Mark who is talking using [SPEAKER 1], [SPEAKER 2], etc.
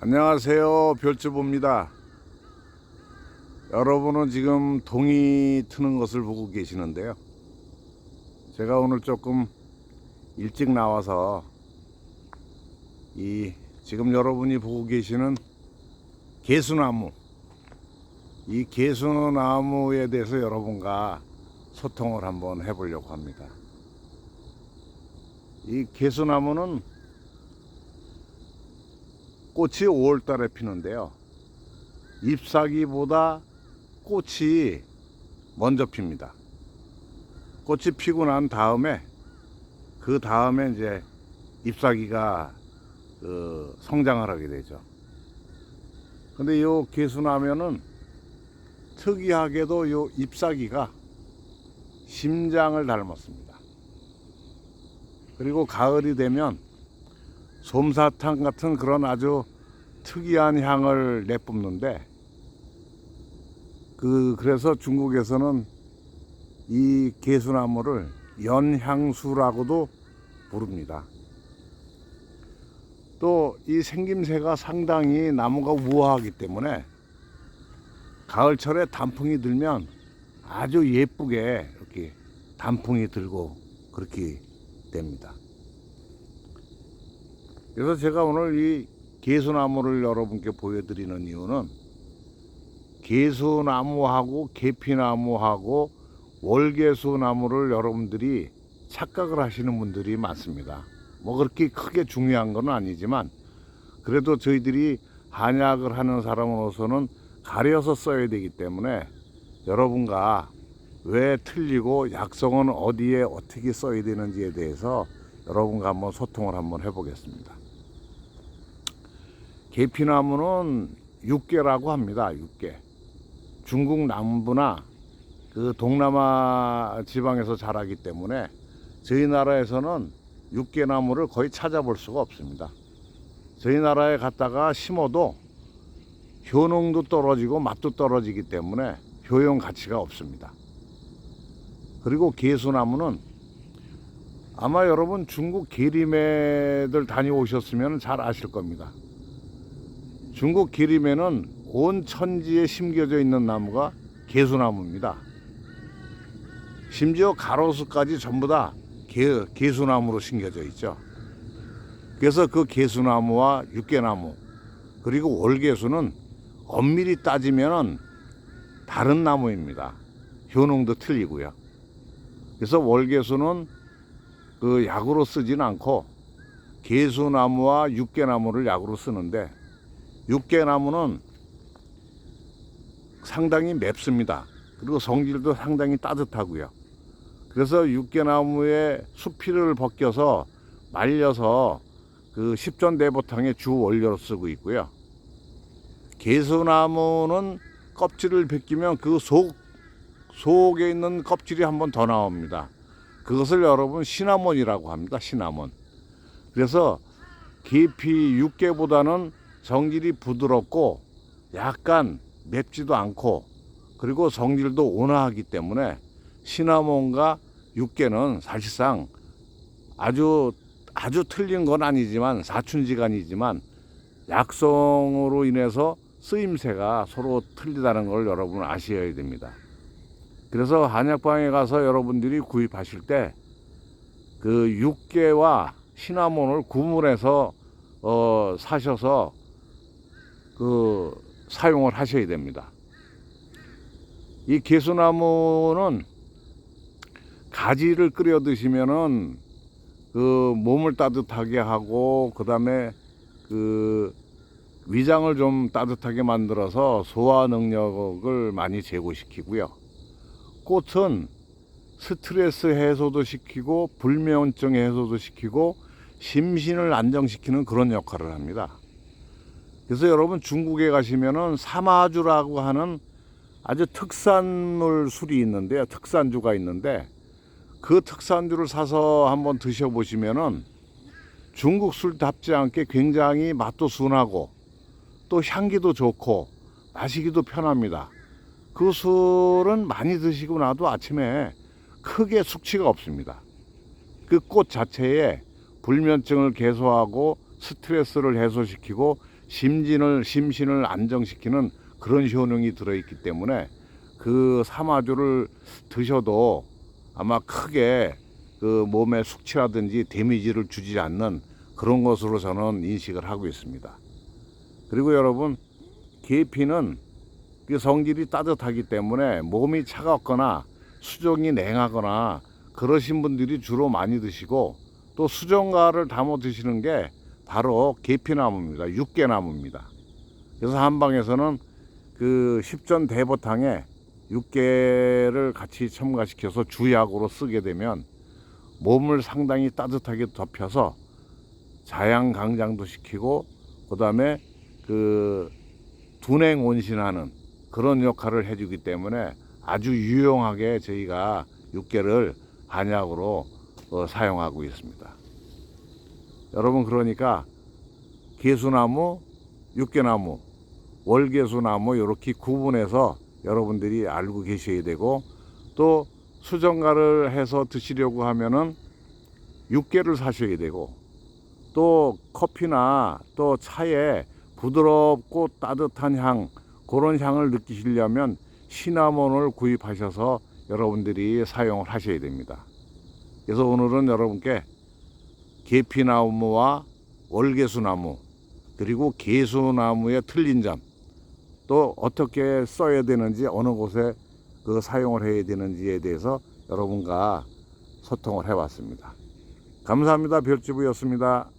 [SPEAKER 1] 안녕하세요. 별주부입니다. 여러분은 지금 동이 트는 것을 보고 계시는데요. 제가 오늘 조금 일찍 나와서 이 지금 여러분이 보고 계시는 개수나무 이 개수나무에 대해서 여러분과 소통을 한번 해보려고 합니다. 이 개수나무는 꽃이 5월 달에 피는데요. 잎사귀보다 꽃이 먼저 핍니다. 꽃이 피고 난 다음에 그 다음에 이제 잎사귀가 그 성장을 하게 되죠. 근데 요 개수나면은 특이하게도 요 잎사귀가 심장을 닮았습니다. 그리고 가을이 되면 솜사탕 같은 그런 아주 특이한 향을 내뿜는데 그 그래서 중국에서는 이 개수나무를 연향수라고도 부릅니다. 또 이 생김새가 상당히 나무가 우아하기 때문에 가을철에 단풍이 들면 아주 예쁘게 이렇게 단풍이 들고 그렇게 됩니다. 그래서 제가 오늘 이 개수나무를 여러분께 보여드리는 이유는 개수나무하고 계피나무하고 월개수나무를 여러분들이 착각을 하시는 분들이 많습니다. 뭐 그렇게 크게 중요한 건 아니지만 그래도 저희들이 한약을 하는 사람으로서는 가려서 써야 되기 때문에 여러분과 왜 틀리고 약성은 어디에 어떻게 써야 되는지에 대해서 여러분과 한번 소통을 한번 해보겠습니다. 계피나무는 육계라고 합니다. 육계. 중국 남부나 그 동남아 지방에서 자라기 때문에 저희 나라에서는 육계나무를 거의 찾아볼 수가 없습니다. 저희 나라에 갔다가 심어도 효능도 떨어지고 맛도 떨어지기 때문에 효용 가치가 없습니다. 그리고 개수나무는 아마 여러분 중국 계림회들 다녀오셨으면 잘 아실 겁니다. 중국 기림에는 온 천지에 심겨져 있는 나무가 개수나무입니다. 심지어 가로수까지 전부 다 개, 개수나무로 심겨져 있죠. 그래서 그 개수나무와 육개나무 그리고 월개수는 엄밀히 따지면 다른 나무입니다. 효능도 틀리고요. 그래서 월개수는 그 약으로 쓰지는 않고 개수나무와 육개나무를 약으로 쓰는데 육개나무는 상당히 맵습니다. 그리고 성질도 상당히 따뜻하고요. 그래서 육개나무의 수피를 벗겨서 말려서 그 십전대보탕의 주 원료로 쓰고 있고요. 개수나무는 껍질을 벗기면 그 속 속에 있는 껍질이 한 번 더 나옵니다. 그것을 여러분 시나몬이라고 합니다. 시나몬. 그래서 계피 육개보다는 성질이 부드럽고 약간 맵지도 않고 그리고 성질도 온화하기 때문에 시나몬과 육개는 사실상 아주 아주 틀린 건 아니지만 사춘지간이지만 약성으로 인해서 쓰임새가 서로 틀리다는 걸 여러분 아셔야 됩니다. 그래서 한약방에 가서 여러분들이 구입하실 때 그 육개와 시나몬을 구분해서 어, 사셔서 그 사용을 하셔야 됩니다. 이 개수나무는 가지를 끓여 드시면은 그 몸을 따뜻하게 하고 그다음에 그 위장을 좀 따뜻하게 만들어서 소화 능력을 많이 제고시키고요. 꽃은 스트레스 해소도 시키고 불면증 해소도 시키고 심신을 안정시키는 그런 역할을 합니다. 그래서 여러분 중국에 가시면은 사마주라고 하는 아주 특산물 술이 있는데요. 특산주가 있는데 그 특산주를 사서 한번 드셔보시면은 중국 술답지 않게 굉장히 맛도 순하고 또 향기도 좋고 마시기도 편합니다. 그 술은 많이 드시고 나도 아침에 크게 숙취가 없습니다. 그 꽃 자체에 불면증을 개소하고 스트레스를 해소시키고 심진을 심신을 안정시키는 그런 효능이 들어있기 때문에 그 사마주를 드셔도 아마 크게 그 몸에 숙취라든지 데미지를 주지 않는 그런 것으로 저는 인식을 하고 있습니다. 그리고 여러분 계피는 그 성질이 따뜻하기 때문에 몸이 차갑거나 수정이 냉하거나 그러신 분들이 주로 많이 드시고 또 수정가를 담아 드시는 게 바로 계피나무입니다. 육개나무입니다. 그래서 한방에서는 그 십전 대보탕에 육개를 같이 첨가시켜서 주약으로 쓰게 되면 몸을 상당히 따뜻하게 덮여서 자양 강장도 시키고 그다음에 그 둔행 온신하는 그런 역할을 해주기 때문에 아주 유용하게 저희가 육개를 한약으로 어, 사용하고 있습니다. 여러분 그러니까 개수나무, 육개나무, 월개수나무 이렇게 구분해서 여러분들이 알고 계셔야 되고 또 수정가를 해서 드시려고 하면은 육개를 사셔야 되고 또 커피나 또 차에 부드럽고 따뜻한 향 그런 향을 느끼시려면 시나몬을 구입하셔서 여러분들이 사용을 하셔야 됩니다. 그래서 오늘은 여러분께 계피나무와 월계수나무 그리고 개수나무의 틀린 점 또 어떻게 써야 되는지 어느 곳에 그 사용을 해야 되는지에 대해서 여러분과 소통을 해봤습니다. 감사합니다. 별주부였습니다.